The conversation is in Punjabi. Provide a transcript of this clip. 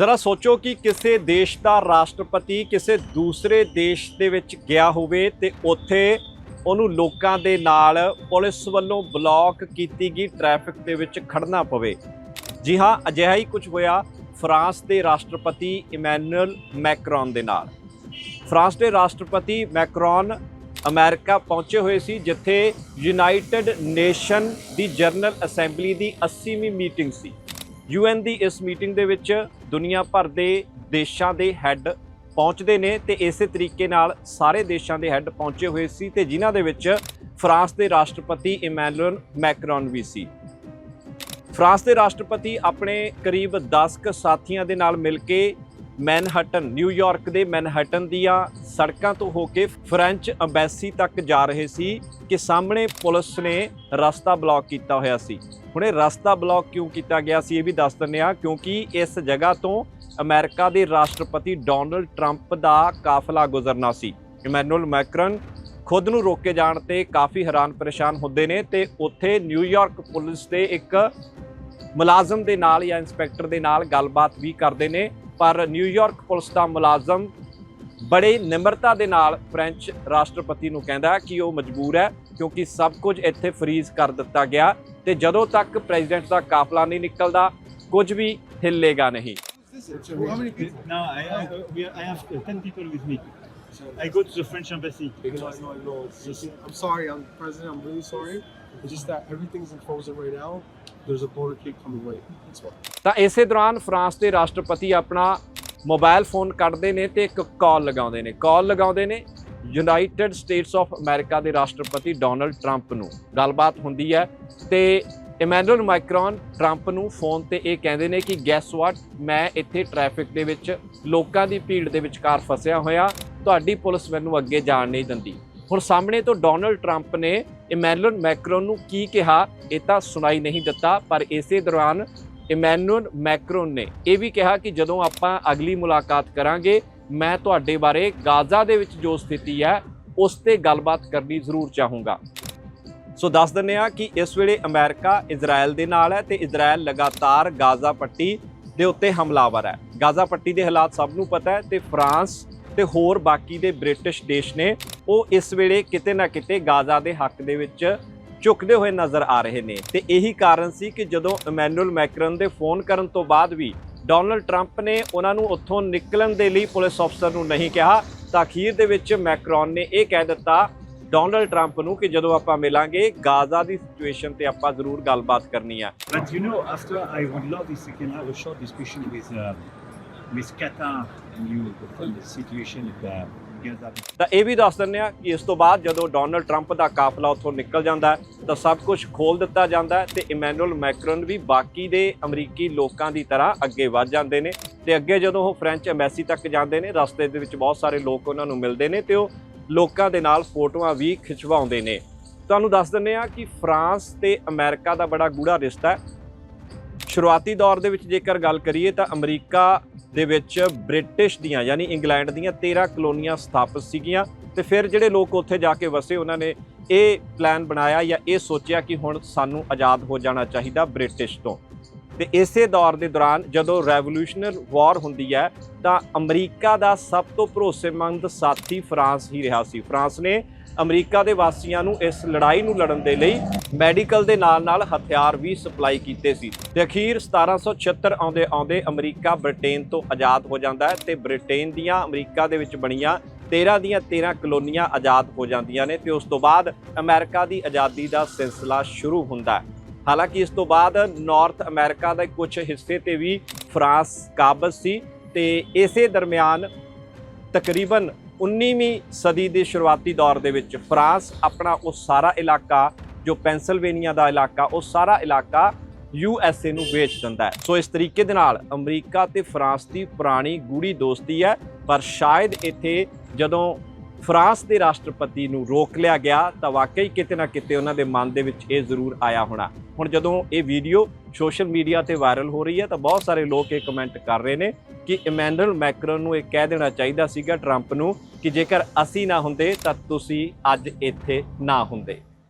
ਜ਼ਰਾ ਸੋਚੋ ਕਿ ਕਿਸੇ ਦੇਸ਼ ਦਾ ਰਾਸ਼ਟਰਪਤੀ ਕਿਸੇ ਦੂਸਰੇ ਦੇਸ਼ ਦੇ ਵਿੱਚ ਗਿਆ ਹੋਵੇ ਤੇ ਉੱਥੇ ਉਹਨੂੰ ਲੋਕਾਂ ਦੇ ਨਾਲ ਪੁਲਿਸ ਵੱਲੋਂ ਬਲੌਕ ਕੀਤੀ ਗਈ ਟ੍ਰੈਫਿਕ ਦੇ ਵਿੱਚ ਖੜਨਾ ਪਵੇ। ਜੀ ਹਾਂ, ਅਜਿਹਾ ਹੀ ਕੁਝ ਹੋਇਆ ਫਰਾਂਸ ਦੇ ਰਾਸ਼ਟਰਪਤੀ ਇਮੈਨੂਅਲ ਮੈਕਰੋਨ ਦੇ ਨਾਲ। ਫਰਾਂਸ ਦੇ ਰਾਸ਼ਟਰਪਤੀ ਮੈਕਰੋਨ ਅਮਰੀਕਾ ਪਹੁੰਚੇ ਹੋਏ ਸੀ, ਜਿੱਥੇ ਯੂਨਾਈਟਿਡ ਨੇਸ਼ਨ ਦੀ ਜਨਰਲ ਅਸੈਂਬਲੀ ਦੀ 80ਵੀਂ ਮੀਟਿੰਗ ਸੀ। ਯੂਐਨ ਦੀ ਇਸ ਮੀਟਿੰਗ ਦੇ ਵਿੱਚ ਦੁਨੀਆ ਭਰ ਦੇ ਦੇਸ਼ਾਂ ਦੇ ਹੈੱਡ ਪਹੁੰਚਦੇ ਨੇ ਤੇ ਇਸੇ ਤਰੀਕੇ ਨਾਲ ਸਾਰੇ ਦੇਸ਼ਾਂ ਦੇ ਹੈੱਡ ਪਹੁੰਚੇ ਹੋਏ ਸੀ ਤੇ ਜਿਨ੍ਹਾਂ ਦੇ ਵਿੱਚ ਫਰਾਂਸ ਦੇ ਰਾਸ਼ਟਰਪਤੀ ਇਮੈਨੂਅਲ ਮੈਕਰੋਨ ਵੀ ਸੀ। ਫਰਾਂਸ ਦੇ ਰਾਸ਼ਟਰਪਤੀ ਆਪਣੇ ਕਰੀਬ 10 ਕੁ ਸਾਥੀਆਂ ਦੇ ਨਾਲ ਮਿਲ ਕੇ ਮੈਨਹਟਨ ਨਿਊਯਾਰਕ ਦੇ ਮੈਨਹਟਨ ਦੀਆਂ ਸੜਕਾਂ ਤੋਂ ਹੋ ਕੇ ਫ੍ਰੈਂਚ ਐਮਬੈਸੀ ਤੱਕ ਜਾ ਰਹੇ ਸੀ ਕਿ ਸਾਹਮਣੇ ਪੁਲਿਸ ਨੇ ਰਸਤਾ ਬਲੌਕ ਕੀਤਾ ਹੋਇਆ ਸੀ। ਹੁਣ ਇਹ ਰਸਤਾ ਬਲੌਕ ਕਿਉਂ ਕੀਤਾ ਗਿਆ ਸੀ ਇਹ ਵੀ ਦੱਸ ਦਿੰਦੇ ਆ ਕਿਉਂਕਿ ਇਸ ਜਗ੍ਹਾ ਤੋਂ ਅਮਰੀਕਾ ਦੇ ਰਾਸ਼ਟਰਪਤੀ ਡੋਨਲਡ ਟਰੰਪ ਦਾ ਕਾਫਲਾ ਗੁਜ਼ਰਨਾ ਸੀ। ਇਮੈਨੂਅਲ ਮੈਕਰਨ ਖੁਦ ਨੂੰ ਰੋਕੇ ਜਾਣ ਤੇ ਕਾਫੀ ਹੈਰਾਨ ਪਰੇਸ਼ਾਨ ਹੁੰਦੇ ਨੇ ਤੇ ਉੱਥੇ ਨਿਊਯਾਰਕ ਪੁਲਿਸ ਦੇ ਇੱਕ ਮੁਲਾਜ਼ਮ ਦੇ ਨਾਲ ਜਾਂ ਇੰਸਪੈਕਟਰ ਦੇ ਨਾਲ ਗੱਲਬਾਤ ਵੀ ਕਰਦੇ ਨੇ। ਪਰ ਨਿਊਯਾਰਕ ਪੁਲਿਸ ਦਾ ਮੁਲਾਜ਼ਮ ਬੜੇ ਨਿਮਰਤਾ ਦੇ ਨਾਲ ਫ੍ਰੈਂਚ ਰਾਸ਼ਟਰਪਤੀ ਨੂੰ ਕਹਿੰਦਾ ਕਿ ਉਹ ਮਜਬੂਰ ਹੈ ਕਿਉਂਕਿ ਸਭ ਕੁਝ ਇੱਥੇ ਫਰੀਜ਼ ਕਰ ਦਿੱਤਾ ਗਿਆ ਤੇ ਜਦੋਂ ਤੱਕ ਪ੍ਰੈਜ਼ੀਡੈਂਟ ਦਾ ਕਾਫਲਾ ਨਹੀਂ ਨਿਕਲਦਾ ਕੁਝ ਵੀ ਹਿੱਲੇਗਾ ਨਹੀਂ How many people? No, I, I, we, I have uh, 10 people with me. I go to the French embassy. It's just, I'm sorry, I'm president. I'm really sorry. It's just that everything's in frozen right now. There's a motorcade coming late. That's why. ਤਾਂ ਇਸੇ ਦੌਰਾਨ ਫਰਾਂਸ ਦੇ ਰਾਸ਼ਟਰਪਤੀ ਆਪਣਾ ਮੋਬਾਈਲ ਫੋਨ ਕੱਢਦੇ ਨੇ ਤੇ ਇੱਕ ਕਾਲ ਲਗਾਉਂਦੇ ਨੇ ਕਾਲ ਲਗਾਉਂਦੇ ਨੇ ਯੂਨਾਈਟਿਡ ਸਟੇਟਸ ਆਫ ਅਮਰੀਕਾ ਦੇ ਰਾਸ਼ਟਰਪਤੀ ਡੋਨਲਡ ਟਰੰਪ ਨੂੰ ਗੱਲਬਾਤ ਹੁੰਦੀ ਹੈ ਤੇ ਇਮੈਨੂਅਲ ਮਾਈਕਰੋਨ ਟਰੰਪ ਨੂੰ ਫੋਨ ਤੇ ਇਹ ਕਹਿੰਦੇ ਨੇ ਕਿ ਗੈਸ ਵਾਟ ਮੈਂ ਇੱਥੇ ਟ੍ਰੈਫਿਕ ਦੇ ਵਿੱਚ, ਲੋਕਾਂ ਦੀ ਭੀੜ ਦੇ ਵਿਚਕਾਰ ਫਸਿਆ ਹੋਇਆ ਤੁਹਾਡੀ ਪੁਲਿਸ ਮੈਨੂੰ ਅੱਗੇ ਜਾਣ ਨਹੀਂ ਦਿੰਦੀ ਹੁਣ ਸਾਹਮਣੇ ਤੋਂ ਡੋਨਲਡ ਟਰੰਪ ਨੇ ਇਮੈਨੂਅਲ ਮੈਕਰੋਨ ਨੂੰ ਕੀ ਕਿਹਾ ਇਹ ਤਾਂ ਸੁਣਾਈ ਨਹੀਂ ਦਿੱਤਾ, ਪਰ ਇਸੇ ਦੌਰਾਨ ਇਮੈਨੂਅਲ ਮੈਕਰੋਨ ਨੇ ਇਹ ਵੀ ਕਿਹਾ ਕਿ ਜਦੋਂ ਆਪਾਂ ਅਗਲੀ ਮੁਲਾਕਾਤ ਕਰਾਂਗੇ, ਮੈਂ ਤੁਹਾਡੇ ਬਾਰੇ ਗਾਜ਼ਾ ਦੇ ਵਿੱਚ ਜੋ ਸਥਿਤੀ ਹੈ, ਉਸ ਤੇ ਗੱਲਬਾਤ ਕਰਨੀ ਜ਼ਰੂਰ ਚਾਹੂੰਗਾ। ਸੋ ਦੱਸ ਦਿੰਦੇ ਆ ਕਿ ਇਸ ਵੇਲੇ ਅਮਰੀਕਾ ਇਜ਼ਰਾਈਲ ਦੇ ਨਾਲ ਹੈ ਤੇ ਇਜ਼ਰਾਈਲ ਲਗਾਤਾਰ ਗਾਜ਼ਾ ਪੱਟੀ ਦੇ ਉੱਤੇ ਹਮਲਾਵਰ ਹੈ। ਗਾਜ਼ਾ ਪੱਟੀ ਦੇ ਹਾਲਾਤ ਸਭ ਨੂੰ ਪਤਾ ਹੈ ਤੇ ਫਰਾਂਸ ਤੇ ਹੋਰ ਬਾਕੀ ਦੇ ਬ੍ਰਿਟਿਸ਼ ਦੇਸ਼ ਨੇ ਉਹ ਇਸ ਵੇਲੇ ਕਿਤੇ ਨਾ ਕਿਤੇ ਗਾਜ਼ਾ ਦੇ ਹੱਕ ਦੇ ਵਿੱਚ ਝੁਕਦੇ ਹੋਏ ਨਜ਼ਰ ਆ ਰਹੇ ਨੇ। ਤੇ ਇਹੀ ਕਾਰਨ ਸੀ ਕਿ ਜਦੋਂ ਇਮੈਨੂਅਲ ਮੈਕਰਨ ਦੇ ਫੋਨ ਕਰਨ ਤੋਂ ਬਾਅਦ ਵੀ ਡੋਨਲਡ ਟਰੰਪ ਨੇ ਉਹਨਾਂ ਨੂੰ ਉੱਥੋਂ ਨਿਕਲਣ ਦੇ ਲਈ ਪੁਲਿਸ ਅਫਸਰ ਨੂੰ ਨਹੀਂ ਕਿਹਾ ਤਾਂ ਅਖੀਰ ਦੇ ਵਿੱਚ ਮੈਕਰੋਨ ਨੇ ਇਹ ਕਹਿ ਦਿੱਤਾ ਡੋਨਲਡ ਟਰੰਪ ਨੂੰ ਕਿ ਜਦੋਂ ਆਪਾਂ ਮਿਲਾਂਗੇ ਗਾਜ਼ਾ ਦੀ ਸਿਚੁਏਸ਼ਨ ਤੇ ਆਪਾਂ ਜ਼ਰੂਰ ਗੱਲਬਾਤ ਕਰਨੀ ਆ। But you know, after I would love if we can have a short discussion with Qatar and you the situation of uh, ਤਾਂ ਇਹ ਵੀ ਦੱਸ ਦਿੰਦੇ ਆ ਕਿ ਇਸ ਤੋਂ ਬਾਅਦ ਜਦੋਂ ਡੋਨਲਡ ਟਰੰਪ ਦਾ ਕਾਫਲਾ ਉੱਥੋਂ ਨਿਕਲ ਜਾਂਦਾ ਤਾਂ ਸਭ ਕੁਝ ਖੋਲ ਦਿੱਤਾ ਜਾਂਦਾ ਹੈ ਤੇ ਇਮੈਨੂਅਲ ਮੈਕਰਨ ਵੀ ਬਾਕੀ ਦੇ ਅਮਰੀਕੀ ਲੋਕਾਂ ਦੀ ਤਰ੍ਹਾਂ ਅੱਗੇ ਵੱਧ ਜਾਂਦੇ ਨੇ ਤੇ ਅੱਗੇ ਜਦੋਂ ਉਹ ਫ੍ਰੈਂਚ ਐਮਬੈਸੀ ਤੱਕ ਜਾਂਦੇ ਨੇ, ਰਸਤੇ ਦੇ ਵਿੱਚ ਬਹੁਤ ਸਾਰੇ ਲੋਕ ਉਹਨਾਂ ਨੂੰ ਮਿਲਦੇ ਨੇ ਤੇ ਉਹ ਲੋਕਾਂ ਦੇ ਨਾਲ ਫੋਟੋਆਂ ਵੀ ਖਿਚਵਾਉਂਦੇ ਨੇ। ਤੁਹਾਨੂੰ ਦੱਸ ਦਿੰਦੇ ਆ ਕਿ ਫਰਾਂਸ ਤੇ ਅਮਰੀਕਾ ਦਾ ਬੜਾ ਗੂੜਾ ਰਿਸ਼ਤਾ ਹੈ। ਸ਼ੁਰੂਆਤੀ ਦੌਰ ਦੇ ਵਿੱਚ ਜੇਕਰ ਗੱਲ ਕਰੀਏ ਤਾਂ ਅਮਰੀਕਾ ਦੇ ਵਿੱਚ ਬ੍ਰਿਟਿਸ਼ ਦੀਆਂ, ਯਾਨੀ ਇੰਗਲੈਂਡ ਦੀਆਂ 13 ਕਲੋਨੀਆਂ ਸਥਾਪਿਤ ਸੀਗੀਆਂ ਤੇ ਫਿਰ ਜਿਹੜੇ ਲੋਕ ਉੱਥੇ ਜਾ ਕੇ ਵਸੇ, ਉਹਨਾਂ ਨੇ ਇਹ ਪਲਾਨ ਬਣਾਇਆ ਜਾਂ ਇਹ ਸੋਚਿਆ ਕਿ ਹੁਣ ਸਾਨੂੰ ਆਜ਼ਾਦ ਹੋ ਜਾਣਾ ਚਾਹੀਦਾ ਬ੍ਰਿਟਿਸ਼ ਤੋਂ। ਤੇ ਇਸੇ ਦੌਰ ਦੇ ਦੌਰਾਨ ਜਦੋਂ ਰੈਵੋਲੂਸ਼ਨਰੀ ਵਾਰ ਹੁੰਦੀ ਹੈ, ਤਾਂ ਅਮਰੀਕਾ ਦਾ ਸਭ ਤੋਂ ਭਰੋਸੇਮੰਦ ਸਾਥੀ ਫਰਾਂਸ ਹੀ ਰਿਹਾ ਸੀ। ਫਰਾਂਸ ਨੇ ਅਮਰੀਕਾ ਦੇ ਵਾਸੀਆਂ ਨੂੰ ਇਸ ਲੜਾਈ ਨੂੰ ਲੜਨ ਦੇ ਲਈ ਮੈਡੀਕਲ ਦੇ ਨਾਲ-ਨਾਲ ਹਥਿਆਰ ਵੀ ਸਪਲਾਈ ਕੀਤੇ ਸੀ। ਤੇ ਅਖੀਰ 1776 ਆਉਂਦੇ ਆਉਂਦੇ ਅਮਰੀਕਾ ਬ੍ਰਿਟੇਨ ਤੋਂ ਆਜ਼ਾਦ ਹੋ ਜਾਂਦਾ ਹੈ ਤੇ ਬ੍ਰਿਟੇਨ ਦੀਆਂ, ਅਮਰੀਕਾ ਦੇ ਵਿੱਚ ਬਣੀਆਂ 13 ਦੀਆਂ 13 ਕਲੋਨੀਆਂ ਆਜ਼ਾਦ ਹੋ ਜਾਂਦੀਆਂ ਨੇ ਤੇ ਉਸ ਤੋਂ ਬਾਅਦ ਅਮਰੀਕਾ ਦੀ ਆਜ਼ਾਦੀ ਦਾ ਸਿਲਸਿਲਾ ਸ਼ੁਰੂ ਹੁੰਦਾ ਹੈ। ਹਾਲਾਂਕਿ ਇਸ ਤੋਂ ਬਾਅਦ ਨਾਰਥ ਅਮਰੀਕਾ ਦੇ ਕੁਝ ਹਿੱਸੇ ਤੇ ਵੀ ਫਰਾਂਸ ਕਾਬਜ਼ ਸੀ ਤੇ ਇਸੇ ਦਰਮਿਆਨ ਤਕਰੀਬਨ 19ਵੀਂ ਸਦੀ ਦੇ ਸ਼ੁਰੂਆਤੀ ਦੌਰ ਦੇ ਵਿੱਚ ਫਰਾਂਸ ਆਪਣਾ ਉਹ ਸਾਰਾ ਇਲਾਕਾ, ਜੋ ਪੈਂਸਿਲਵੇਨੀਆ ਦਾ ਇਲਾਕਾ, ਉਹ ਸਾਰਾ ਇਲਾਕਾ ਯੂ ਐਸ ਏ ਨੂੰ ਵੇਚ ਦਿੰਦਾ ਹੈ। ਸੋ ਇਸ ਤਰੀਕੇ ਦੇ ਨਾਲ ਅਮਰੀਕਾ ਤੇ ਫਰਾਂਸ ਦੀ ਪੁਰਾਣੀ ਗੂੜੀ ਦੋਸਤੀ ਹੈ, ਪਰ ਸ਼ਾਇਦ ਇੱਥੇ ਜਦੋਂ ਫਰਾਂਸ ਦੇ ਰਾਸ਼ਟਰਪਤੀ ਨੂੰ ਰੋਕ ਲਿਆ ਗਿਆ ਤਾਂ ਵਾਕਈ ਕਿਤੇ ਨਾ ਕਿਤੇ ਉਹਨਾਂ ਦੇ ਮਨ ਦੇ ਵਿੱਚ ਇਹ ਜ਼ਰੂਰ ਆਇਆ ਹੋਣਾ। ਹੁਣ ਜਦੋਂ ਇਹ ਵੀਡੀਓ ਸੋਸ਼ਲ ਮੀਡੀਆ ਤੇ ਵਾਇਰਲ ਹੋ ਰਹੀ ਹੈ ਤਾਂ ਬਹੁਤ ਸਾਰੇ ਲੋਕ ਇਹ ਕਮੈਂਟ ਕਰ ਰਹੇ ਨੇ ਕਿ ਇਮੈਨੂਅਲ ਮੈਕਰਨ ਨੂੰ ਇਹ ਕਹਿ ਦੇਣਾ ਚਾਹੀਦਾ ਸੀਗਾ ਟਰੰਪ ਨੂੰ ਕਿ ਜੇਕਰ ਅਸੀਂ ਨਾ ਹੁੰਦੇ ਤਾਂ ਤੁਸੀਂ ਅੱਜ ਇੱਥੇ ਨਾ ਹੁੰਦੇ।